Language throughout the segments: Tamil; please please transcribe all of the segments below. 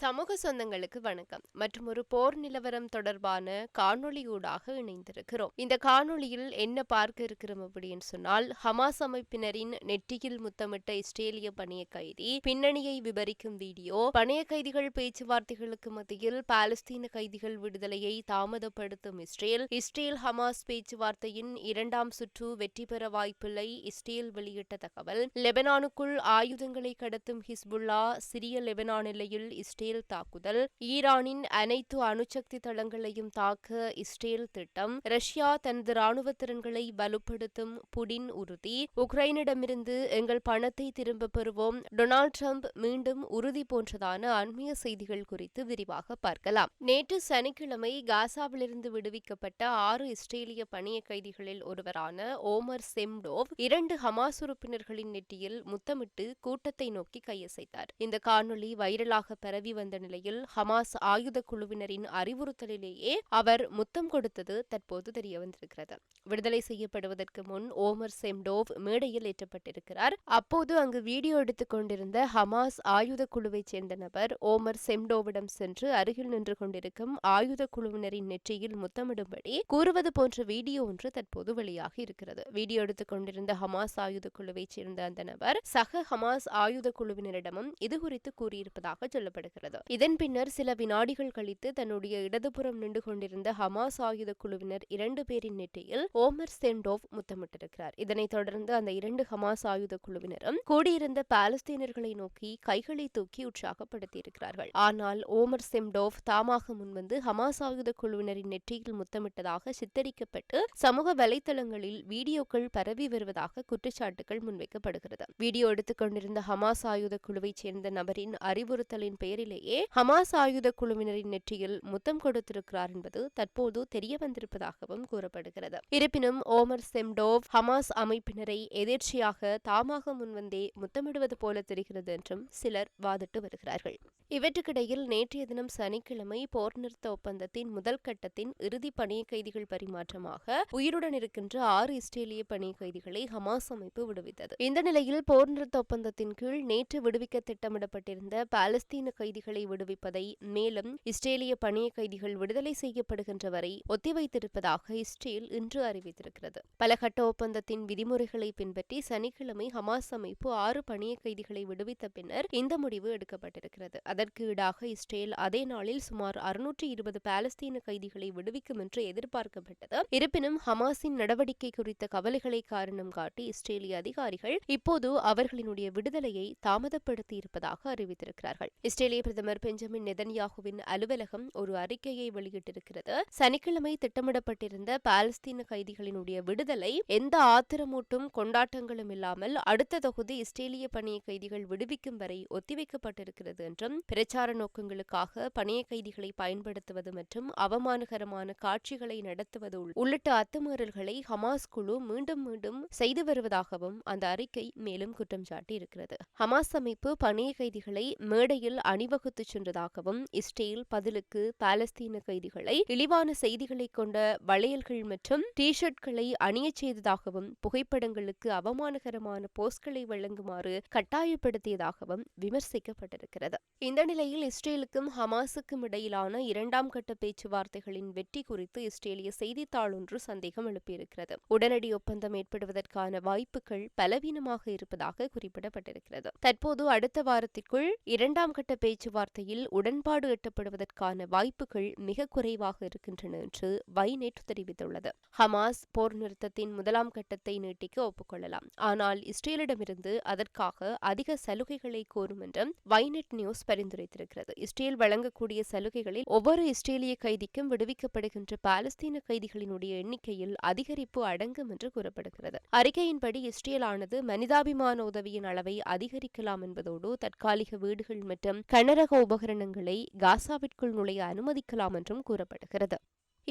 சமூக சொந்தங்களுக்கு வணக்கம். மற்றும் ஒரு போர் நிலவரம் தொடர்பான காணொளியூடாக இணைந்திருக்கிறோம். இந்த காணொளியில் என்ன பார்க்க இருக்கிறோம் அப்படின்னு சொன்னால் ஹமாஸ் அமைப்பினரின் நெற்றியில் முத்தமிட்ட இஸ்ரேலிய பணிய கைதி பின்னணியை விவரிக்கும் வீடியோ பணைய கைதிகள் பேச்சுவார்த்தைகளுக்கு மத்தியில் பாலஸ்தீன கைதிகள் விடுதலையை தாமதப்படுத்தும் இஸ்ரேல் இஸ்ரேல் ஹமாஸ் பேச்சுவார்த்தையின் இரண்டாம் சுற்று வெற்றி பெற வாய்ப்பில்லை இஸ்ரேல் வெளியிட்ட தகவல். லெபனானுக்குள் ஆயுதங்களை கடத்தும் ஹிஸ்புல்லா சிரிய லெபனான் எல்லையில் இஸ்ரேல் தாக்குதல் ஈரானின் அனைத்து அணுசக்தி தளங்களையும் தாக்க இஸ்ரேல் திட்டம் ரஷ்யா தனது ராணுவ திறன்களை வலுப்படுத்தும் புடின் உறுதி உக்ரைனிடமிருந்து எங்கள் பணத்தை திரும்ப பெறுவோம் டொனால்ட் ட்ரம்ப் மீண்டும் உறுதி போன்றதான அண்மைய செய்திகள் குறித்து விரிவாக பார்க்கலாம். நேற்று சனிக்கிழமை காசாவிலிருந்து விடுவிக்கப்பட்ட ஆறு இஸ்ரேலிய பணிய கைதிகளில் ஒருவரான ஓமர் செம்டோவ் இரண்டு ஹமாஸ் உறுப்பினர்களின் நெட்டியில் முத்தமிட்டு கூட்டத்தை நோக்கி கையசைத்தார். இந்த காணொலி வைரலாக பரவி வந்த நிலையில் ஹமாஸ் ஆயுத குழுவினரின் அறிவுறுத்தலிலேயே அவர் முத்தம் கொடுத்தது தற்போது தெரிய வந்திருக்கிறது. விடுதலை செய்யப்படுவதற்கு முன் ஓமர் செம்டோவ் மேடையில் ஏற்றப்பட்டிருக்கிறார். அப்போது அங்கு வீடியோ எடுத்துக் கொண்டிருந்த ஹமாஸ் ஆயுத குழுவைச் சேர்ந்த நபர் ஓமர் செம்டோவிடம் சென்று அருகில் நின்று கொண்டிருக்கும் ஆயுத குழுவினரின் நெற்றியில் முத்தமிடும்படி கூறுவது போன்ற வீடியோ ஒன்று தற்போது வெளியாகி இருக்கிறது. வீடியோ எடுத்துக் கொண்டிருந்த ஹமாஸ் ஆயுத குழுவைச் சேர்ந்த அந்த நபர் சக ஹமாஸ் ஆயுத குழுவினரிடமும் இதுகுறித்து கூறியிருப்பதாக சொல்லப்படுகிறது. இதன் பின்னர் சில வினாடிகள் கழித்து தன்னுடைய இடதுபுறம் நின்று கொண்டிருந்த ஹமாஸ் ஆயுத குழுவினர் இரண்டு பேரின் நெற்றியில் ஓமர் சென்டோவ் முத்தமிட்டிருக்கிறார். இதனைத் தொடர்ந்து அந்த இரண்டு ஹமாஸ் ஆயுத குழுவினரும் கூடியிருந்த பாலஸ்தீனர்களை நோக்கி கைகளை தூக்கி உற்சாகப்படுத்தியிருக்கிறார்கள். ஆனால் ஓமர் செம்டோவ் தாமாக முன்வந்து ஹமாஸ் ஆயுத குழுவினரின் நெற்றியில் முத்தமிட்டதாக சித்தரிக்கப்பட்டு சமூக வலைதளங்களில் வீடியோக்கள் பரவி வருவதாக குற்றச்சாட்டுகள் முன்வைக்கப்படுகிறது. வீடியோ எடுத்துக் கொண்டிருந்த ஹமாஸ் ஆயுத குழுவைச் சேர்ந்த நபரின் அறிவுறுத்தலின் நிலையிலேயே ஹமாஸ் ஆயுத குழுவினரின் நெற்றியில் முத்தம் கொடுத்திருக்கிறார் என்பது தற்போது தெரிய வந்திருப்பதாகவும் கூறப்படுகிறது. இருப்பினும் ஓமர் செம்டோவ் ஹமாஸ் அமைப்பினரை எதிர்ச்சியாக தாமாக முன்வந்தே முத்தமிடுவது போல தெரிகிறது என்றும் சிலர் வாதிட்டு வருகிறார்கள். இவற்றுக்கிடையில் நேற்றைய தினம் சனிக்கிழமை போர் நிறுத்த ஒப்பந்தத்தின் முதல் கட்டத்தின் இறுதி பணிய கைதிகள் பரிமாற்றமாக உயிருடன் இருக்கின்ற ஆறு இஸ்ரேலிய பணிய கைதிகளை ஹமாஸ் அமைப்பு விடுவித்தது. இந்த நிலையில் போர் நிறுத்த ஒப்பந்தத்தின் கீழ் நேற்று விடுவிக்க திட்டமிடப்பட்டிருந்த பாலஸ்தீன கைதிகள் கைதிகளை விடுவிப்பதை மேலும் இஸ்ரேலிய பணிய கைதிகள் விடுதலை செய்யப்படுகின்ற வரை ஒத்திவைத்திருப்பதாக இஸ்ரேல் இன்று அறிவித்திருக்கிறது. பல கட்ட ஒப்பந்தத்தின் விதிமுறைகளை பின்பற்றி சனிக்கிழமை ஹமாஸ் அமைப்பு ஆறு பணிய கைதிகளை விடுவித்த பின்னர் இந்த முடிவு எடுக்கப்பட்டிருக்கிறது. அதற்கு ஈடாக இஸ்ரேல் அதே நாளில் சுமார் அறுநூற்றி இருபது பாலஸ்தீன கைதிகளை விடுவிக்கும் என்று எதிர்பார்க்கப்பட்டது. இருப்பினும் ஹமாஸின் நடவடிக்கை குறித்த கவலைகளை காரணம் காட்டி இஸ்ரேலிய அதிகாரிகள் இப்போது அவர்களினுடைய விடுதலையை தாமதப்படுத்தி இருப்பதாக அறிவித்திருக்கிறார்கள். இஸ்ரேலிய பிரதமர் பெஞ்சமின் நெதன்யாகுவின் அலுவலகம் ஒரு அறிக்கையை வெளியிட்டிருக்கிறது. சனிக்கிழமை திட்டமிடப்பட்டிருந்த பாலஸ்தீன கைதிகளினுடைய விடுதலை எந்த ஆத்திரமூட்டும் கொண்டாட்டங்களும் இல்லாமல் அடுத்த தொகுதி இஸ்ரேலிய பணிய கைதிகள் விடுவிக்கும் வரை ஒத்திவைக்கப்பட்டிருக்கிறது என்றும் பிரச்சார நோக்கங்களுக்காக பணிய கைதிகளை பயன்படுத்துவது மற்றும் அவமானகரமான காட்சிகளை நடத்துவது உள்ளிட்ட அத்துமீறல்களை ஹமாஸ் குழு மீண்டும் மீண்டும் செய்து வருவதாகவும் அந்த அறிக்கை மேலும் குற்றம் சாட்டியிருக்கிறது. ஹமாஸ் அமைப்பு பணிய கைதிகளை மேடையில் அணிவ அணிவகுத்து சென்றதாகவும் இஸ்ரேல் பதிலுக்கு பாலஸ்தீன கைதிகளை இழிவான செய்திகளை கொண்ட வளையல்கள் மற்றும் டிஷர்ட்களை அணியச் செய்ததாகவும் புகைப்படங்களுக்கு அவமானகரமான போஸ்ட்களை வழங்குமாறு கட்டாயப்படுத்தியதாகவும் விமர்சிக்கப்பட்டிருக்கிறது. இந்த நிலையில் இஸ்ரேலுக்கும் ஹமாஸுக்கும் இடையிலான இரண்டாம் கட்ட பேச்சுவார்த்தைகளின் வெற்றி குறித்து இஸ்ரேலிய செய்தித்தாள் ஒன்று சந்தேகம் எழுப்பியிருக்கிறது. உடனடி ஒப்பந்தம் ஏற்படுவதற்கான வாய்ப்புகள் பலவீனமாக இருப்பதாக குறிப்பிடப்பட்டிருக்கிறது. தற்போது அடுத்த வாரத்திற்குள் இரண்டாம் கட்ட பேச்சு பேச்சுவார்த்தையில் உடன்பாடு எட்டப்படுவதற்கான வாய்ப்புகள் மிக குறைவாக இருக்கின்றன என்று வைநெட் தெரிவித்துள்ளது. ஹமாஸ் போர் நிறுத்தத்தின் முதலாம் கட்டத்தை நீட்டிக்க ஒப்புக்கொள்ளலாம். ஆனால் இஸ்ரேலிடமிருந்து அதற்காக அதிக சலுகைகளை கோரும் என்று வைநெட் நியூஸ் பரிந்துரைத்திருக்கிறது. இஸ்ரேல் வழங்கக்கூடிய சலுகைகளில் ஒவ்வொரு இஸ்ரேலிய கைதிக்கும் விடுவிக்கப்படுகின்ற பாலஸ்தீன கைதிகளினுடைய எண்ணிக்கையில் அதிகரிப்பு அடங்கும் என்று கூறப்படுகிறது. அறிக்கையின்படி இஸ்ரேலானது மனிதாபிமான உதவியின் அளவை அதிகரிக்கலாம் என்பதோடு தற்காலிக வீடுகள் மற்றும் கனரக உபகரணங்களை காசாவிற்குள் நுழைய அனுமதிக்கலாம் என்றும் கூறப்படுகிறது.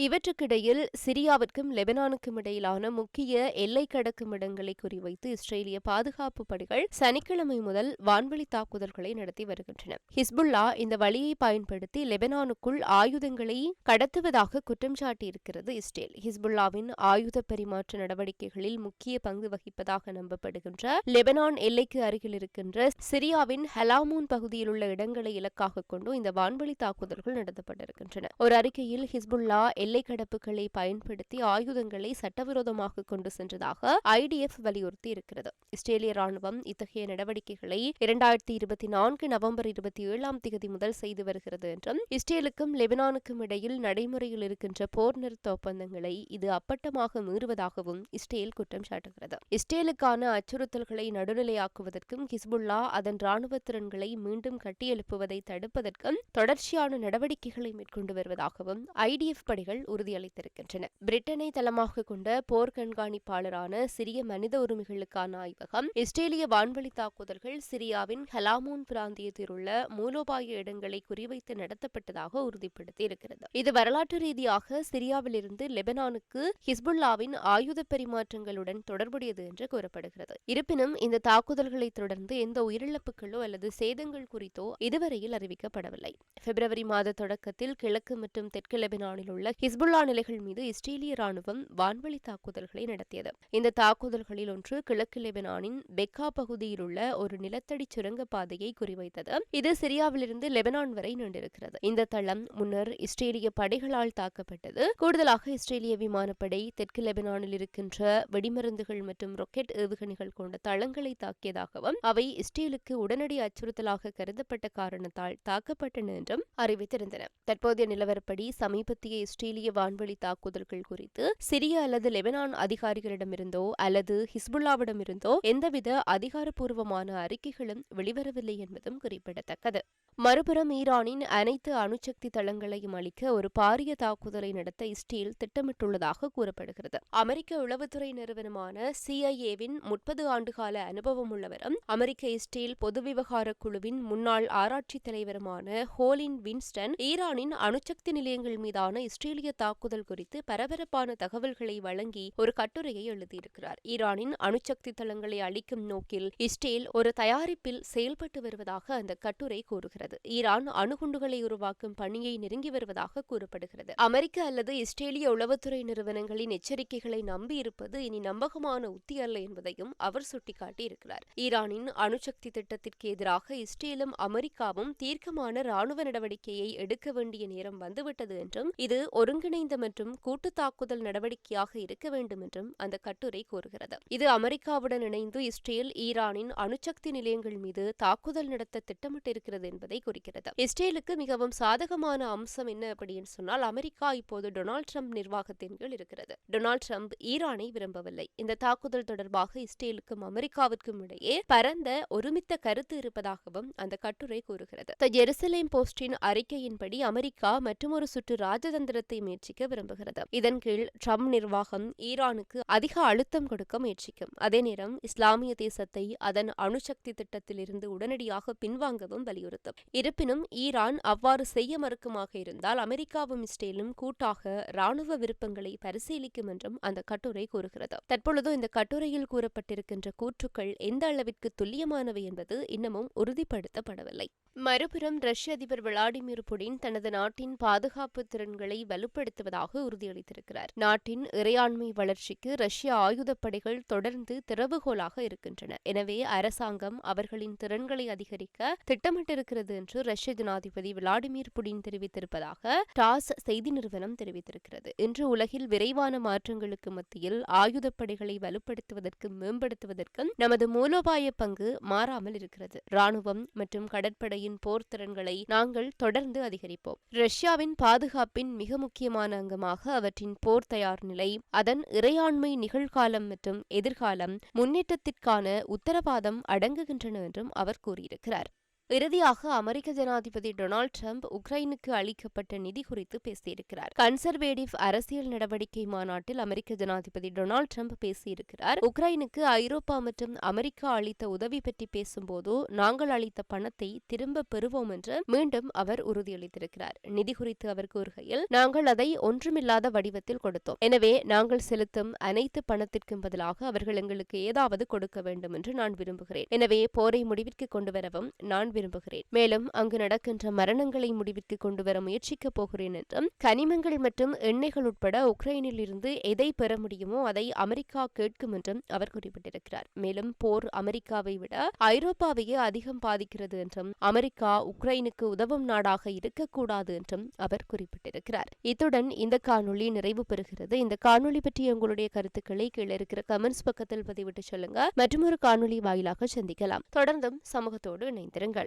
இவற்றுக்கிடையில் சிரியாவிற்கும் லெபனானுக்கும் இடையிலான முக்கிய எல்லை கடக்கும் இடங்களை குறிவைத்து இஸ்ரேலிய பாதுகாப்பு படைகள் சனிக்கிழமை முதல் வான்வழி தாக்குதல்களை நடத்தி வருகின்றன. ஹிஸ்புல்லா இந்த வழியை பயன்படுத்தி லெபனானுக்குள் ஆயுதங்களை கடத்துவதாக குற்றம் சாட்டியிருக்கிறது இஸ்ரேல். ஹிஸ்புல்லாவின் ஆயுத பரிமாற்ற நடவடிக்கைகளில் முக்கிய பங்கு வகிப்பதாக நம்பப்படுகின்ற லெபனான் எல்லைக்கு அருகில் இருக்கின்ற சிரியாவின் ஹலாமூன் பகுதியில் உள்ள இடங்களை இலக்காக கொண்டு இந்த வான்வழி தாக்குதல்கள் நடத்தப்பட்டிருக்கின்றன. ஒரு அறிக்கையில் ஹிஸ்புல்லா எல்லை கடப்புகளை பயன்படுத்தி ஆயுதங்களை சட்டவிரோதமாக கொண்டு சென்றதாக ஐடிஎஃப் வலியுறுத்தி இருக்கிறது இஸ்ரேலிய ராணுவம் இத்தகைய நடவடிக்கைகளை இரண்டாயிரத்தி இருபத்தி நான்கு நவம்பர் இருபத்தி ஏழாம் தேதி முதல் செய்து வருகிறது என்றும் இஸ்ரேலுக்கும் லெபனானுக்கும் இடையில் நடைமுறையில் இருக்கின்ற போர் நிறுத்த ஒப்பந்தங்களை இது அப்பட்டமாக மீறுவதாகவும் இஸ்ரேல் குற்றம் சாட்டுகிறது. இஸ்ரேலுக்கான அச்சுறுத்தல்களை நடுநிலையாக்குவதற்கும் ஹிஸ்புல்லா அதன் ராணுவ திறன்களை மீண்டும் கட்டியெழுப்புவதை தடுப்பதற்கும் தொடர்ச்சியான நடவடிக்கைகளை மேற்கொண்டு வருவதாகவும் ஐடிஎஃப் படைகள் உறுதியளித்திருக்கின்றன. பிரிட்டனை தளமாக கொண்ட போர் கண்காணிப்பாளரான சிரிய மனித உரிமைகளுக்கான ஆய்வகம் இஸ்ரேலிய வான்வழி தாக்குதல்கள் சிரியாவின் ஹலாமூன் பிராந்தியத்தில் உள்ள மூலோபாய இடங்களை குறிவைத்து நடத்தப்பட்டதாக உறுதிப்படுத்தி இருக்கிறது இது வரலாற்று ரீதியாக சிரியாவிலிருந்து லெபனானுக்கு ஹிஸ்புல்லாவின் ஆயுத பரிமாற்றங்களுடன் தொடர்புடையது என்று கூறப்படுகிறது. இருப்பினும் இந்த தாக்குதல்களை தொடர்ந்து எந்த உயிரிழப்புகளோ அல்லது சேதங்கள் குறித்தோ இதுவரையில் அறிவிக்கப்படவில்லை. பிப்ரவரி மாத தொடக்கத்தில் கிழக்கு மற்றும் தெற்கு லெபனானில் உள்ள ஹிஸ்புல்லா நிலைகள் மீது இஸ்ரேலிய ராணுவம் வான்வழி தாக்குதல்களை நடத்தியது. இந்த தாக்குதல்களில் ஒன்று கிழக்கு லெபனானின் பெக்கா பகுதியில் உள்ள ஒரு நிலத்தடி சுரங்கப்பாதையை குறிவைத்தது. இது சிரியாவிலிருந்து லெபனான் வரை நீண்டிருக்கிறது. இந்த தளம் முன்னர் இஸ்ரேலிய படைகளால் தாக்கப்பட்டது. கூடுதலாக இஸ்ரேலிய விமானப்படை தெற்கு லெபனானில் இருக்கின்ற வெடிமருந்துகள் மற்றும் ராக்கெட் ஏவுகணைகள் கொண்ட தளங்களை தாக்கியதாகவும் அவை இஸ்ரேலுக்கு உடனடி அச்சுறுத்தலாக கருதப்பட்ட காரணத்தால் தாக்கப்பட்டன என்றும் அறிவித்திருந்தன. தற்போதைய நிலவரப்படி சமீபத்திய இஸ்ரேல் இஸ்ரேலிய வான்வழி தாக்குதல்கள் குறித்து சிரிய அல்லது லெபனான் அதிகாரிகளிடமிருந்தோ அல்லது ஹிஸ்புல்லாவிடமிருந்தோ எந்தவித அதிகாரப்பூர்வமான அறிக்கைகளும் வெளிவரவில்லை என்பதும் குறிப்பிடத்தக்கது. மறுபுறம் ஈரானின் அனைத்து அணுசக்தி தளங்களையும் அளிக்க ஒரு பாரிய தாக்குதலை நடத்த இஸ்ரேல் திட்டமிட்டுள்ளதாக கூறப்படுகிறது. அமெரிக்க உளவுத்துறை நிறுவனமான சிஐஏவின் முப்பது ஆண்டுகால அனுபவம் உள்ளவரும் அமெரிக்க இஸ்ரேல் பொது விவகார குழுவின் முன்னாள் ஆராய்ச்சி தலைவருமான ஹோலின் வின்ஸ்டன் ஈரானின் அணுசக்தி நிலையங்கள் மீதான இஸ்ரேல் இஸ்ரேலிய தாக்குதல் குறித்து பரபரப்பான தகவல்களை வழங்கி ஒரு கட்டுரையை எழுதியிருக்கிறார். ஈரானின் அணுசக்தி தளங்களை அளிக்கும் நோக்கில் இஸ்ரேல் ஒரு தயாரிப்பில் செயல்பட்டு வருவதாக அந்த கட்டுரை கூறுகிறது. ஈரான் அணுகுண்டுகளை உருவாக்கும் பணியை நெருங்கி வருவதாக கூறப்படுகிறது. அமெரிக்க அல்லது இஸ்ரேலிய உளவுத்துறை நிறுவனங்களின் எச்சரிக்கைகளை நம்பியிருப்பது இனி நம்பகமான உத்தி அல்ல என்பதையும் அவர் சுட்டிக்காட்டியிருக்கிறார். ஈரானின் அணுசக்தி திட்டத்திற்கு எதிராக இஸ்ரேலும் அமெரிக்காவும் தீர்க்கமான ராணுவ நடவடிக்கையை எடுக்க வேண்டிய நேரம் வந்துவிட்டது என்றும் இது ஒரு ஒருங்கிணைந்த மற்றும் கூட்டு தாக்குதல் நடவடிக்கையாக இருக்க வேண்டும் என்றும் அந்த கட்டுரை கூறுகிறது. இது அமெரிக்காவுடன் இணைந்து இஸ்ரேல் ஈரானின் அணுசக்தி நிலையங்கள் மீது தாக்குதல் நடத்த திட்டமிட்டிருக்கிறது என்பதை குறிக்கிறது. இஸ்ரேலுக்கு மிகவும் சாதகமான அம்சம் என்ன அப்படின்னு சொன்னால் அமெரிக்கா இப்போது டொனால்ட் ட்ரம்ப் நிர்வாகத்தின் கீழ் இருக்கிறது. டொனால்ட் ட்ரம்ப் ஈரானை விரும்பவில்லை. இந்த தாக்குதல் தொடர்பாக இஸ்ரேலுக்கும் அமெரிக்காவிற்கும் இடையே பரந்த ஒருமித்த கருத்து இருப்பதாகவும் அந்த கட்டுரை கூறுகிறது. த ஜெருசலேம் போஸ்டின் அறிக்கையின்படி அமெரிக்கா மற்றொரு சுற்று ராஜதந்திரத்தை முயற்சிக்க விரும்புகிறது. இதன் கீழ் ட்ரம்ப் நிர்வாகம் ஈரானுக்கு அதிக அழுத்தம் கொடுக்க முயற்சிக்கும். அதே நேரம் இஸ்லாமிய தேசத்தை அதன் அணுசக்தி திட்டத்திலிருந்து உடனடியாக பின்வாங்கவும் வலியுறுத்தும். இருப்பினும் ஈரான் அவ்வாறு செய்ய மறுக்குமாக இருந்தால் அமெரிக்காவும் இஸ்ரேலும் கூட்டாக ராணுவ விருப்பங்களை பரிசீலிக்கும் என்றும் அந்த கட்டுரை கூறுகிறது. தற்பொழுது இந்த கட்டுரையில் கூறப்பட்டிருக்கின்ற கூற்றுக்கள் எந்த அளவிற்கு துல்லியமானவை என்பது இன்னமும் உறுதிப்படுத்தப்படவில்லை. மறுபுறம் ரஷ்ய அதிபர் விளாடிமிர் புடின் தனது நாட்டின் பாதுகாப்பு திறன்களை வலுப்படுத்துவதாக உறுதியளித்திருக்கிறார். நாட்டின் இறையாண்மை வளர்ச்சிக்கு ரஷ்ய ஆயுதப்படைகள் தொடர்ந்து திறவுகோலாக இருக்கின்றன. எனவே அரசாங்கம் அவர்களின் திறன்களை அதிகரிக்க திட்டமிட்டிருக்கிறது என்று ரஷ்ய ஜனாதிபதி விளாடிமிர் புடின் தெரிவித்திருப்பதாக டாஸ் செய்தி நிறுவனம் தெரிவித்திருக்கிறது. இன்று உலகில் விரைவான மாற்றங்களுக்கு மத்தியில் ஆயுதப்படைகளை வலுப்படுத்துவதற்கும் மேம்படுத்துவதற்கும் நமது மூலோபாய பங்கு மாறாமல் இருக்கிறது. ராணுவம் மற்றும் கடற்படையில் போர் திறன்களை நாங்கள் தொடர்ந்து அதிகரிப்போம். ரஷ்யாவின் பாதுகாப்பின் மிக முக்கியமான அங்கமாக அவற்றின் போர் தயார் நிலை அதன் இறையாண்மை நிகழ்காலம் மற்றும் எதிர்காலம் முன்னேற்றத்திற்கான உத்தரவாதம் அடங்குகின்றன என்றும் அவர் கூறியிருக்கிறார். இறுதியாக அமெரிக்க ஜனாதிபதி டொனால்ட் ட்ரம்ப் உக்ரைனுக்கு அளிக்கப்பட்ட நிதி குறித்து பேசியிருக்கிறார். கன்சர்வேட்டிவ் அரசியல் நடவடிக்கை மாநாட்டில் அமெரிக்க ஜனாதிபதி டொனால்ட் ட்ரம்ப் பேசியிருக்கிறார். உக்ரைனுக்கு ஐரோப்பா மற்றும் அமெரிக்கா அளித்த உதவி பற்றி பேசும்போது நாங்கள் அளித்த பணத்தை திரும்ப பெறுவோம் என்று மீண்டும் அவர் உறுதியளித்திருக்கிறார். நிதி குறித்து அவர் கூறுகையில் நாங்கள் அதை ஒன்றுமில்லாத வடிவத்தில் கொடுத்தோம். எனவே நாங்கள் செலுத்தும் அனைத்து பணத்திற்கும் பதிலாக அவர்கள் எங்களுக்கு ஏதாவது கொடுக்க வேண்டும் என்று நான் விரும்புகிறேன். எனவே போரை முடிவிற்கு கொண்டு வரவும் நான் விரும்புகிறேன். மேலும் அங்கு நடக்கின்ற மரணங்களை முடிவிற்கு கொண்டு வர முயற்சிக்கப் போகிறேன் என்றும் கனிமங்கள் மற்றும் எண்ணெய்கள் உட்பட உக்ரைனில் இருந்து எதை பெற முடியுமோ அதை அமெரிக்கா கேட்கும் என்றும் அவர் குறிப்பிட்டிருக்கிறார். மேலும் போர் அமெரிக்காவை விட ஐரோப்பாவையே அதிகம் பாதிக்கிறது என்றும் அமெரிக்கா உக்ரைனுக்கு உதவும் நாடாக இருக்கக்கூடாது என்றும் அவர் குறிப்பிட்டிருக்கிறார். இத்துடன் இந்த காணொளி நிறைவு பெறுகிறது. இந்த காணொளி பற்றிய உங்களுடைய கருத்துக்களை கீழே இருக்கிற கமெண்ட்ஸ் பக்கத்தில் பதிவிட்டு சொல்லுங்க. மற்றும் ஒரு காணொலி வாயிலாக சந்திக்கலாம். தொடர்ந்தும் சமூகத்தோடு இணைந்திருங்கள்.